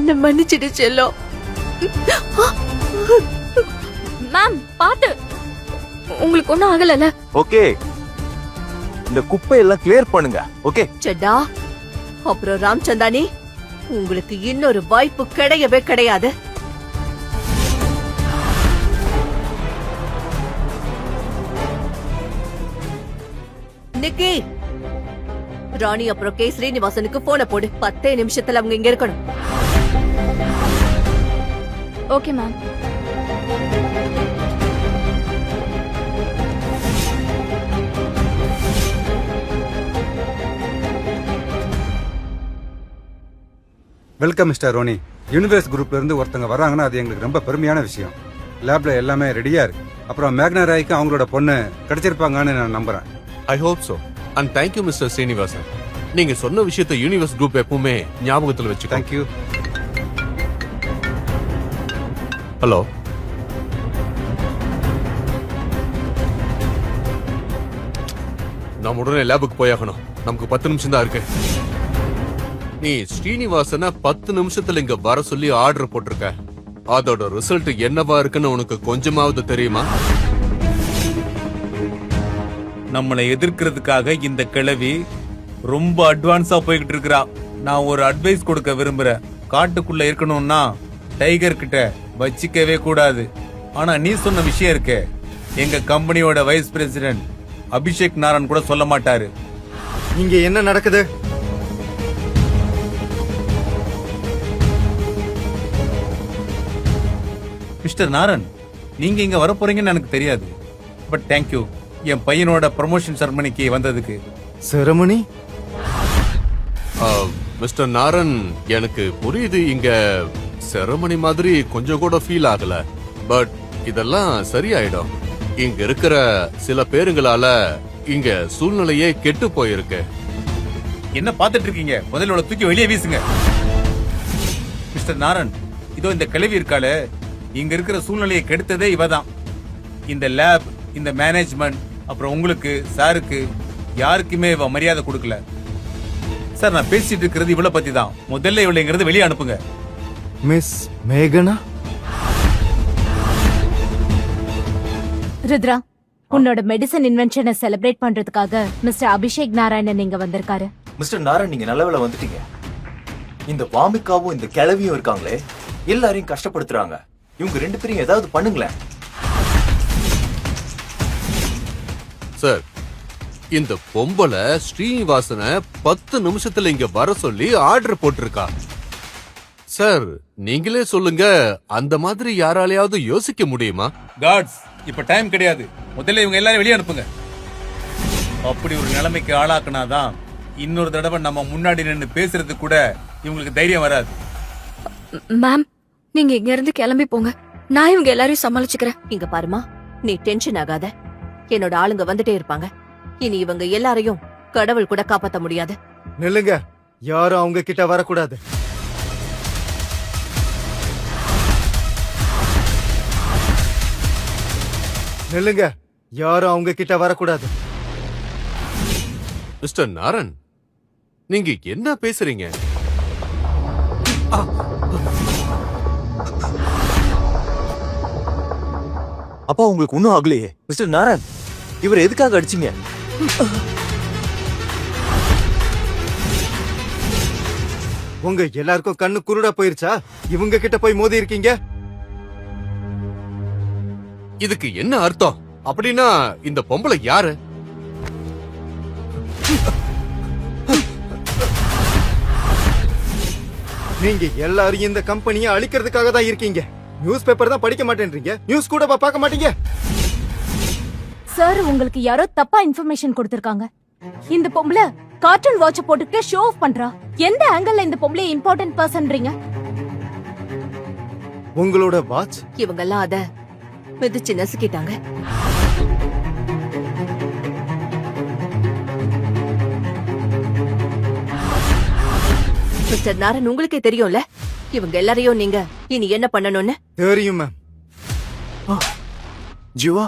என்ன மன்னிச்சிடு செல்லம் மேம் பாத்து உங்களுக்கு ஒண்ணும் ஆகலல ஓகே. இந்த குப்பையெல்லாம் கிளியர் பண்ணுங்க. ஓகே. செட்டா அப்புறம் ராம்சந்தானி உங்களுக்கு இன்னொரு வாய்ப்பு கிடையவே கிடையாது. நிக்கி. ராணி அப்புறம் கே ஸ்ரீனிவாசனுக்கு போன போடு. பத்தே நிமிஷத்துல அவங்க இங்க இருக்கணும். Okay ma'am welcome mister Ronnie universe குரூப்ல இருந்து ஒருத்தங்க வராங்கன்னா அது எங்களுக்கு ரொம்ப பெருமையான விஷயம். லேப்ல எல்லாமே ரெடியா இருக்கு. அப்புறம் மேக்னா ராய்க்கு அவங்களோட பொண்ணு கிடைச்சிருப்பாங்கன்னு நான் நம்புறேன். I hope so and thank you mister Srinivasan நீங்க சொன்ன விஷயத்தை யூனிவர்ஸ் குரூப் எப்பவுமே ஞாபகத்துல வச்சுக்கோங்க. Thank you hello. நாம் உடனே லேபுக்கு போயாகணும். நமக்கு பத்து நிமிஷம் தான் இருக்கு. நீ ஸ்ரீனிவாசனை பத்து நிமிஷத்துல இங்க வர சொல்லி ஆர்டர் போட்டிருக்க. அதோட ரிசல்ட் என்னவா இருக்குன்னு உனக்கு கொஞ்சமாவது தெரியுமா? நம்மளை எதிர்க்கிறதுக்காக இந்த கிழவி ரொம்ப அட்வான்ஸா போய்கிட்டு இருக்கிறா. நான் ஒரு அட்வைஸ் கொடுக்க விரும்புறேன். காட்டுக்குள்ள இருக்கணும்னா டைகர் கிட்ட வச்சிக்கவே கூடாது. ஆனா நீ சொன்ன விஷயம் இருக்கே. எங்க கம்பெனியோட வைஸ் பிரசிடென்ட் அபிஷேக் நாராயண் கூட சொல்ல மாட்டாரு. இங்க என்ன நடக்குது? மிஸ்டர் நாரன் நீங்க இங்க வர போறீங்கன்னு எனக்கு தெரியாது. பட் தேங்க்யூ என் பையனோட ப்ரமோஷன் செரமனிக்கு வந்ததுக்கு. செரமனி மிஸ்டர் நாரன் எனக்கு புரியுது இங்க செரமனி மாதிரி கொஞ்சம் கூட ஃபீல் ஆகல. பட் இதெல்லாம் சரியாயிடும். இங்க இருக்கிற சில பேருங்களால இங்க சூழ்நிலையே கெட்டு போயிருக்கு. என்ன பாத்துட்டு இருக்கீங்க? முதல்ல உள்ள தூக்கி வெளியே வீசுங்க. மிஸ்டர் நாரன் இதோ இந்த கிளவி இருக்காளே. இங்க இருக்கிற சூழ்நிலையை கெடுத்ததே இவதான். இந்த லேப் இந்த மேனேஜ்மெண்ட் அப்புறம் உங்களுக்கு சாருக்கு யாருக்குமே இவ மரியாதை கொடுக்கல. சார் நான் பேசிட்டு இருக்கிறது இவளை பத்தி தான் முதல்ல இவளைங்கிறது வெளியே அனுப்புங்க. மிஸ் மேகனா? ருத்ரா உன்னோட மெடிசன் இன்வென்ஷனை செலிப்ரேட் பண்றதுக்காக மிஸ்டர் அபிஷேக் நாராயணன் இங்க வந்திருக்காரு. மிஸ்டர் நாராயண் நீங்க நல்ல வேளை வந்துட்டீங்க. இந்த வாமிக்காவும் இந்த கிளவியும் இருக்காங்களே எல்லாரையும் கஷ்டப்படுத்துறாங்க. இவங்க ரெண்டு பேரும் ஏதாவது பண்ணுங்களேன். சார் இந்த பொம்பளை ஸ்ரீனிவாசனை பத்து நிமிஷத்துல இங்க வர சொல்லி ஆர்டர் போட்டிருக்கா. சார் நீங்களே சொல்லுங்க அந்த மாதிரி யாராலையாவது யோசிக்க முடியுமா? காட்ஸ் இப்ப டைம் கிடையாது. முதல்ல இவங்க எல்லாரும் வெளியே அனுப்புங்க. அப்படி ஒரு நிலைமைக்கு ஆளாக்குனாதான் இன்னொரு தடவை நம்ம முன்னாடி நின்னு பேசுறது கூட இவங்களுக்கு தைரியம் வராது. மேம் நீங்க இங்க இருந்து கிளம்பி போங்க. நான் இவங்க எல்லாரையும் சமாளிச்சுக்கிறேன். இங்க பாருமா நீ டென்ஷன் ஆகாத. என்னோட ஆளுங்க வந்துட்டே இருப்பாங்க. இனி இவங்க எல்லாரையும் கடவுள் கூட காப்பாத்த முடியாது. நில்லுங்க. யாரும் அவங்க கிட்ட வரக்கூடாது. நில்லுங்க. யாரும் அவங்க கிட்ட வரக்கூடாது. மிஸ்டர் நாரன் நீங்க என்ன பேசுறீங்க? அப்பா உங்களுக்கு ஒன்னும் ஆகலையே. மிஸ்டர் நாராயண் இவர் எதுக்காக அடிச்சீங்க? உங்க எல்லாருக்கும் கண்ணு குருடா போயிருச்சா? இவங்க கிட்ட போய் மோதி இருக்கீங்க? இதுக்கு என்ன அர்த்தம்? அப்படின்னா இந்த பொம்பளை யாரு? நீங்க எல்லாரும் இந்த கம்பெனியை அழிக்கிறதுக்காக தான் இருக்கீங்க. நியூஸ் பேப்பர் தான் படிக்க மாட்டேன்றீங்க. நியூஸ் கூட பார்க்க மாட்டீங்க. சார் உங்களுக்கு யாரோ தப்பா இன்ஃபர்மேஷன் கொடுத்திருக்காங்க. இந்த பொம்பளை கார்ட்டூன் வாட்ச போட்டுக்கிட்டே ஷோ ஆஃப் பண்றா. எந்த ஆங்கிள் இந்த பொம்பளை இம்பார்ட்டன்ட் பர்சன்றீங்க உங்களோட வாட்ச் இவங்கெல்லாம் அத மிதிச்சு நசுக்கிட்டாங்க. மிஸ்டர் நாரன் உங்களுக்கே தெரியும்ல? இவங்க எல்லாரையும் நீங்க இனி என்ன பண்ணணும்னு? தெரியும் மேம் ஜீவா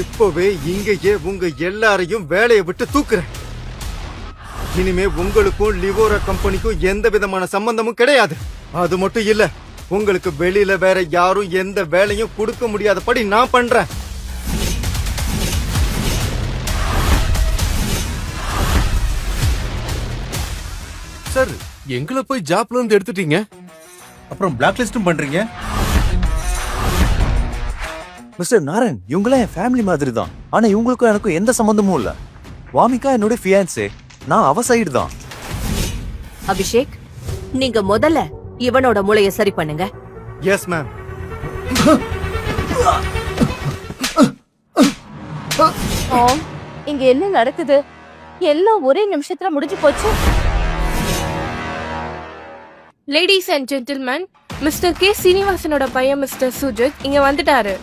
இப்பவே இங்கேயே உங்க எல்லாரையும் வேலையை விட்டு தூக்குறேன். இனிமே உங்களுக்கும் லிவோரா கம்பெனிக்கும் எந்த விதமான சம்பந்தமும் கிடையாது. அது மட்டும் இல்ல உங்களுக்கு வெளியில வேற யாரும் எந்த வேலையும் கொடுக்க முடியாதபடி நான் பண்றேன். சார் எங்களை போய் ஜாப்ல இருந்து எடுத்துட்டீங்க? அப்புறம் பிளாக் லிஸ்டும் பண்றீங்க? மிஸ்டர் நாராயண் இவங்களாம் என் ஃபேமிலி மாதிரி தான் ஆனா இவங்களுக்கும் எனக்கும் எந்த சம்பந்தமும் இல்ல. வாமிகா என்னோட ஃபியான்சே நான் அவ சைடு தான். அபிஷேக் நீங்க முதல்ல இவனோட மூளைய சரி பண்ணுங்க. எஸ் மேம் இங்க என்ன நடக்குது? எல்லாம் ஒரே நிமிஷத்துல முடிஞ்சு போச்சு. Ladies and gentleman mister K சீனிவாசனோட பையன் மிஸ்டர் சுஜித் இங்க வந்துட்டாரு.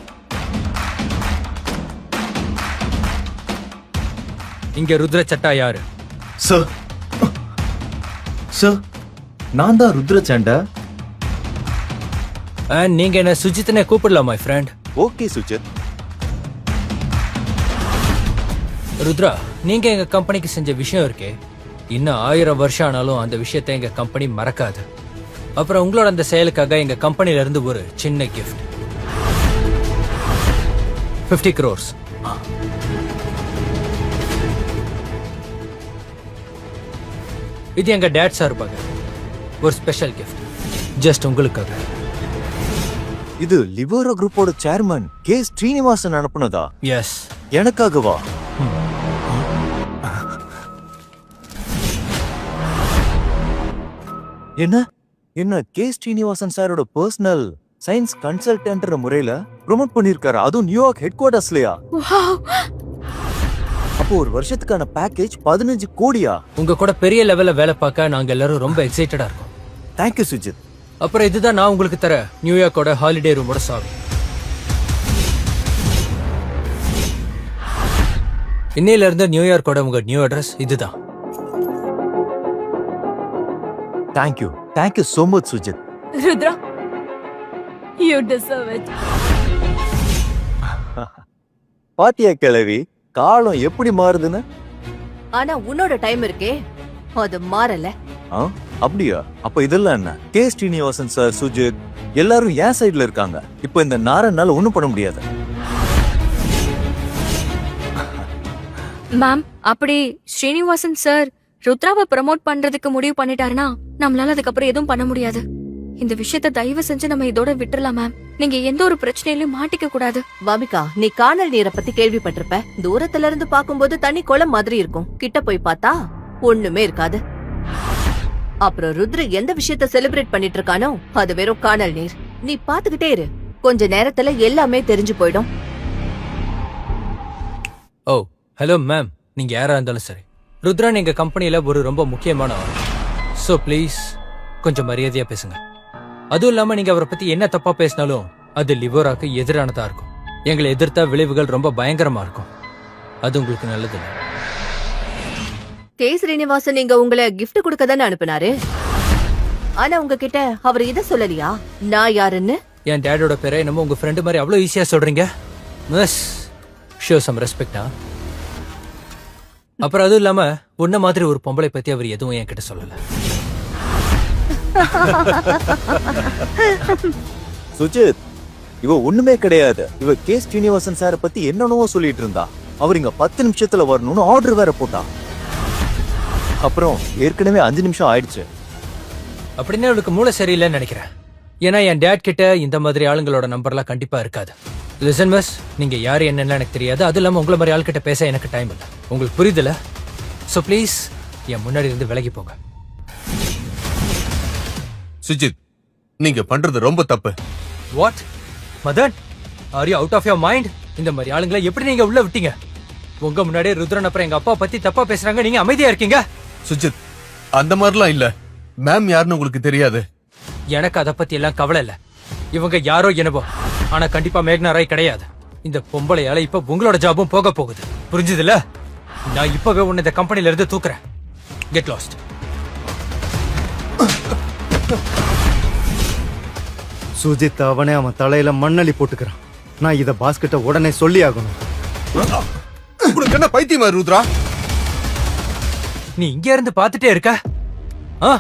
இங்க ருத்ர சட்டா யாரு? சார் சார் நான் தான் ருத்ரச்சண்டா And நீங்க என்ன சுஜித்னே கூப்பிடலாம் my friend okay Sujith. Rudra நீங்க எங்க கம்பெனிக்கு செஞ்ச விஷயம் இருக்கே. இன்னும் ஆயிரம் வருஷம் ஆனாலும் அந்த விஷயத்தை எங்க கம்பெனி மறக்காது. அப்புறம் உங்களோட அந்த செயலுக்காக எங்க கம்பெனில இருந்து ஒரு சின்ன கிஃப்ட் 50 crores. இது எங்க டேட் சார்பாக ஒரு ஸ்பெஷல் கிஃப்ட் ஜஸ்ட் உங்களுக்காக. இது லிவோரா குரூப்போட சேர்மன் கே. ஸ்ரீனிவாசன் அனுப்புனதா? எஸ் எனக்காகவா? என்ன? என்ன கே. ஸ்ரீனிவாசன் சாரோட பர்சனல் சயின்ஸ் கன்சல்டன்ட்ன்ற முறையில ப்ரோமோட் பண்ணிருக்காரு? அதுவும் நியூயார்க் ஹெட் குவார்டர்ஸ்லயா அப்போ ஒரு வருஷத்துக்கான பேக்கேஜ் பதினஞ்சு கோடியா? உங்க கூட பெரிய லெவல்ல வேலை பார்க்க நாங்க எல்லாரும் ரொம்ப எக்ஸைட்டடா இருக்கோம். தேங்க்யூ சுஜித் அப்புறம் இதுதான் நான் உங்களுக்கு தர நியூயார்க்கோட ஹாலிடே ரூமோட சாவி. இன்னையில இருந்து நியூயார்க்கோட உங்க நியூ அட்ரஸ் இதுதான். Thank you thank you so much Sujith Rudra you deserve it பாத்தியா கிழவி? காலம் எப்படி மாறுதுன்னு? ஆனா உன்னோட டைம் இருக்கே. அது மாறல. ஆ? அப்படியா? அப்ப இதெல்லாம் என்ன? கே. ஸ்ரீனிவாசன் சார் சுஜித் எல்லாரும் என் சைடுல இருக்காங்க? இப்போ இந்த நாரனால ஒண்ணும் பண்ண முடியாது. மேம் அப்படி ஸ்ரீனிவாசன் சார் ருத்ராவை ப்ரமோட் பண்றதுக்கு முடிவு பண்ணிட்டாருன்னா நம்மளால அதுக்கப்புறம் எதுவும் பண்ண முடியாது. இந்த விஷயத்த தயவு செஞ்சு நம்ம இதோட விட்டுறலாம் மேம் நீங்க எந்த ஒரு பிரச்சனையிலும் மாட்டிக்க கூடாது. வாமிகா நீ காணல் நீரை பத்தி கேள்விப்பட்டிருப்ப. தூரத்துல இருந்து பாக்கும்போது தண்ணி குளம் மாதிரி இருக்கும். கிட்ட போய் பார்த்தா ஒண்ணுமே இருக்காது. அப்புறம் ருத்ர எந்த விஷயத்த செலிப்ரேட் பண்ணிட்டு இருக்கானோ அது வெறும் காணல் நீர். நீ பாத்துக்கிட்டே இரு. கொஞ்ச நேரத்துல எல்லாமே தெரிஞ்சு போயிடும். ஓ ஹலோ மேம் நீங்க யாரா இருந்தாலும் சரி. ருத்ரன் எங்க கம்பெனில ஒரு ரொம்ப முக்கியமான ஆள். ஸோ ப்ளீஸ் கொஞ்சம் மரியாதையா பேசுங்க. அதுவும் இல்லாம நீங்க அவரை பத்தி என்ன தப்பா பேசினாலும் அது லிவோராக்கு எதிரானதா இருக்கும். எங்களை எதிர்த்த விளைவுகள் ரொம்ப பயங்கரமா இருக்கும். அது உங்களுக்கு நல்லது இல்லை கே. ஸ்ரீனிவாசன் இங்க உங்களை gift கொடுக்க தானே அனுப்புனாரு? ஆனா உங்ககிட்ட அவர் இத சொல்லலையா? நான் யாருன்னு? என் டேடோட பேரை என்னமோ உங்க ஃப்ரெண்டு மாதிரி அவ்வளோ ஈஸியா சொல்றீங்க. மிஸ் ஷோ சம் ரெஸ்பெக்டா அப்புறம் அதுவும் இல்லாம உன்ன மாதிரி ஒரு பொம்பளை பத்தி அவர் எதுவும் என்கிட்ட சொல்லல. சுஜித் இவ ஒண்ணுமே கிடையாது. இவ கே. ஸ்ரீனிவாசன் சார பத்தி என்னென்னவோ சொல்லிட்டு இருந்தா. அவர் இங்க பத்து நிமிஷத்துல வரணும்னு ஆர்டர் வேற போட்டா. அப்புறம் ஏற்கனவே அஞ்சு நிமிஷம் ஆயிடுச்சு. அப்படின்னு அவளுக்கு மூளை சரியில்லைன்னு நினைக்கிறேன். ஏன்னா என் டேட் கிட்ட இந்த மாதிரி ஆளுங்களோட நம்பர்லாம் கண்டிப்பா இருக்காது. லிசன் மிஸ் நீங்க யாரு என்னன்னு எனக்கு தெரியாது. அது இல்லாம உங்களை மாதிரி ஆள்கிட்ட பேச எனக்கு டைம் இல்லை. உங்களுக்கு புரியுதுல? ஸோ ப்ளீஸ் என் முன்னாடி இருந்து விலகி போங்க. சுஜித் நீங்க பண்றது ரொம்ப தப்பு. What Madan are you out of your mind இந்த மாதிரி ஆளுங்களை எப்படி நீங்க உள்ள விட்டீங்க? உங்க முன்னாடியே ருத்ரன் அப்புறம் எங்க அப்பா பத்தி தப்பா பேசுறாங்க. நீங்க அமைதியா இருக்கீங்க. சுஜித் அந்த மாதிரிலாம் இல்ல. மேம் யாருன்னு உங்களுக்கு தெரியாது. எனக்கு அதை பத்தி எல்லாம் கவலை இல்ல. இவங்க யாரோ என்னவோ. ஆனா கண்டிப்பா மேக்னா ராய் கிடையாது. இந்த பொம்பளையால இப்ப உங்களோட ஜாபும் போக போகுது. புரிஞ்சுதுல நான் இப்பவே உன்னை இந்த கம்பெனில இருந்து தூக்குறேன். கெட் லாஸ்ட் சுஜித் அவனே அவன் தலையில மண்ணள்ளி போட்டுக்கிறான். நான் இத பாஸ் கிட்ட உடனே சொல்லி ஆகணும் உனக்கு என்ன பைத்தியமா ருத்ரா? நீ இங்க இருந்து பாத்துட்டே இருக்க ஆ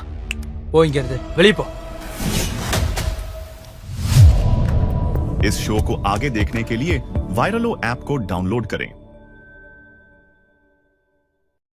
போ இங்க இருந்து வெளிய போ इस शो को आगे देखने के लिए वायरलो ऐप को डाउनलोड करें